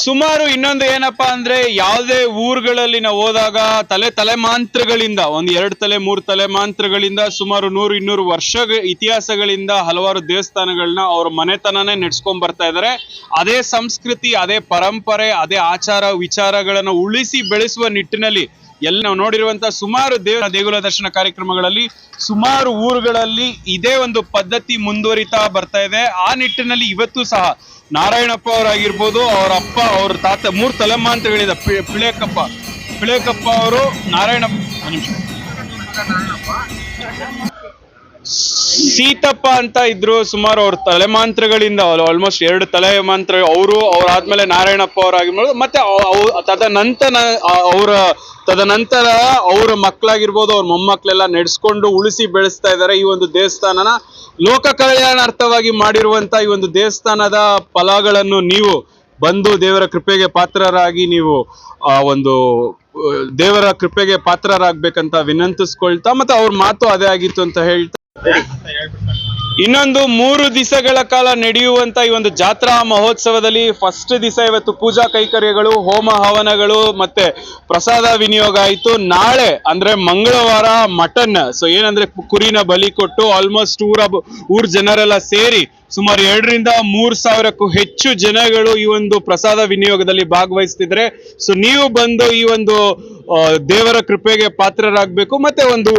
ಸುಮಾರು ಇನ್ನೊಂದು ಏನಪ್ಪಾ ಅಂದ್ರೆ ಯಾವುದೇ ಊರುಗಳಲ್ಲಿ ನಾವು ಹೋದಾಗ ತಲೆ ತಲೆಮಾಂತ್ರಗಳಿಂದ ಒಂದ್ ಎರಡು ತಲೆ ಮೂರು ತಲೆಮಾಂತ್ರಗಳಿಂದ ಸುಮಾರು ನೂರು ಇನ್ನೂರು ವರ್ಷ ಇತಿಹಾಸಗಳಿಂದ ಹಲವಾರು ದೇವಸ್ಥಾನಗಳನ್ನ ಅವ್ರ ಮನೆತನನೇ ನೆಡ್ಸ್ಕೊಂಡ್ ಬರ್ತಾ ಇದಾರೆ. ಅದೇ ಸಂಸ್ಕೃತಿ ಅದೇ ಪರಂಪರೆ ಅದೇ ಆಚಾರ ವಿಚಾರಗಳನ್ನ ಉಳಿಸಿ ಬೆಳೆಸುವ ನಿಟ್ಟಿನಲ್ಲಿ ಎಲ್ಲಿ ನಾವು ನೋಡಿರುವಂತಹ ಸುಮಾರು ದೇವರ ದೇಗುಲ ದರ್ಶನ ಕಾರ್ಯಕ್ರಮಗಳಲ್ಲಿ ಸುಮಾರು ಊರುಗಳಲ್ಲಿ ಇದೇ ಒಂದು ಪದ್ಧತಿ ಮುಂದುವರಿತಾ ಬರ್ತಾ ಇದೆ. ಆ ನಿಟ್ಟಿನಲ್ಲಿ ಇವತ್ತು ಸಹ ನಾರಾಯಣಪ್ಪ ಅವರಾಗಿರ್ಬೋದು, ಅವರ ಅಪ್ಪ, ಅವ್ರ ತಾತ, ಮೂರ್ ಅಂತ ಪಿ- ಪಿಳೇಕಪ್ಪ. ಪಿಳೇಕಪ್ಪ ಅವರು ನಾರಾಯಣಪ್ಪ ನಿಮಿಷ. ಸೀತಪ್ಪ ಅಂತ ಇದ್ರು ಸುಮಾರು ಅವ್ರ ತಲೆಮಾಂತ್ರಗಳಿಂದ ಆಲ್ಮೋಸ್ಟ್ ಎರಡು ತಲೆಮಾಂತ್ರ ಅವರು ಅವ್ರಾದ್ಮೇಲೆ ನಾರಾಯಣಪ್ಪ ಅವರಾಗಿ ಮತ್ತೆ ತದನಂತರ ಅವರ ತದನಂತರ ಅವ್ರ ಮಕ್ಕಳಾಗಿರ್ಬೋದು ಅವ್ರ ಮೊಮ್ಮಕ್ಕಳೆಲ್ಲ ನಡೆಸ್ಕೊಂಡು ಉಳಿಸಿ ಬೆಳೆಸ್ತಾ ಇದ್ದಾರೆ ಈ ಒಂದು ದೇವಸ್ಥಾನನ. ಲೋಕ ಕಲ್ಯಾಣಾರ್ಥವಾಗಿ ಮಾಡಿರುವಂತ ಈ ಒಂದು ದೇವಸ್ಥಾನದ ಫಲಗಳನ್ನು ನೀವು ಬಂದು ದೇವರ ಕೃಪೆಗೆ ಪಾತ್ರರಾಗಿ ನೀವು ಆ ಒಂದು ದೇವರ ಕೃಪೆಗೆ ಪಾತ್ರರಾಗ್ಬೇಕಂತ ವಿನಂತಿಸ್ಕೊಳ್ತಾ, ಮತ್ತೆ ಅವ್ರ ಮಾತು ಅದೇ ಆಗಿತ್ತು ಅಂತ ಹೇಳ್ತಾ ಇನ್ನೊಂದು ಮೂರು ದಿವಸಗಳ ಕಾಲ ನಡೆಯುವಂತ ಈ ಒಂದು ಜಾತ್ರಾ ಮಹೋತ್ಸವದಲ್ಲಿ ಫಸ್ಟ್ ದಿವಸ ಇವತ್ತು ಪೂಜಾ ಕೈಕರ್ಯಗಳು, ಹೋಮ ಹವನಗಳು ಮತ್ತೆ ಪ್ರಸಾದ ವಿನಿಯೋಗ ಆಯಿತು. ನಾಳೆ ಅಂದ್ರೆ ಮಂಗಳವಾರ ಮಟನ್. ಸೊ ಏನಂದ್ರೆ ಕುರಿನ ಬಲಿ ಕೊಟ್ಟು ಆಲ್ಮೋಸ್ಟ್ ಊರ ಊರ್ ಜನರೆಲ್ಲ ಸೇರಿ ಸುಮಾರು ಎರಡರಿಂದ ಮೂರು ಸಾವಿರಕ್ಕೂ ಹೆಚ್ಚು ಜನಗಳು ಈ ಒಂದು ಪ್ರಸಾದ ವಿನಿಯೋಗದಲ್ಲಿ ಭಾಗವಹಿಸ್ತಿದ್ರೆ. ಸೊ ನೀವು ಬಂದು ಈ ಒಂದು ದೇವರ ಕೃಪೆಗೆ ಪಾತ್ರರಾಗಬೇಕು, ಮತ್ತೆ ಒಂದು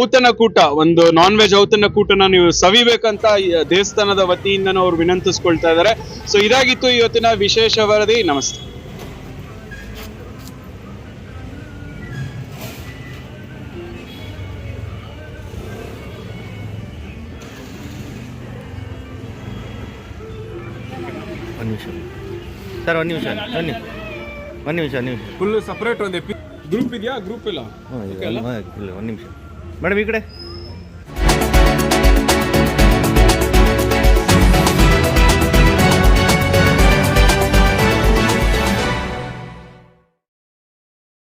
ಔತಣಕೂಟ ಔತಣ ಕೂಟ, ಒಂದು ನಾನ್ ವೆಜ್ ಔತಣ ಕೂಟನ ನೀವು ಸವಿಬೇಕಂತ ದೇವಸ್ಥಾನದ ವತಿಯಿಂದ ಅವ್ರು ವಿನಂತಿಸ್ಕೊಳ್ತಾ ಇದ್ದಾರೆ. ಸೊ ಇದಾಗಿತ್ತು ಇವತ್ತಿನ ವಿಶೇಷ ವರದಿ. ನಮಸ್ತೆ. ಒಂದು ನಿಮಿಷ. ಸರ್ ಒಂದು ನಿಮಿಷ ಬನ್ನಿ. ಒಂದು ನಿಮಿಷ ಒಂದು ನಿಮಿಷ. ಫುಲ್ ಸಪ್ರೇಟ್ ಒಂದು ಗ್ರೂಪ್ ಇದೆಯಾ? ಗ್ರೂಪ್ ಇಲ್ಲ? ಇಲ್ಲ ಒಂದು ನಿಮಿಷ. ಮೇಡಮ್ ಈ ಕಡೆ.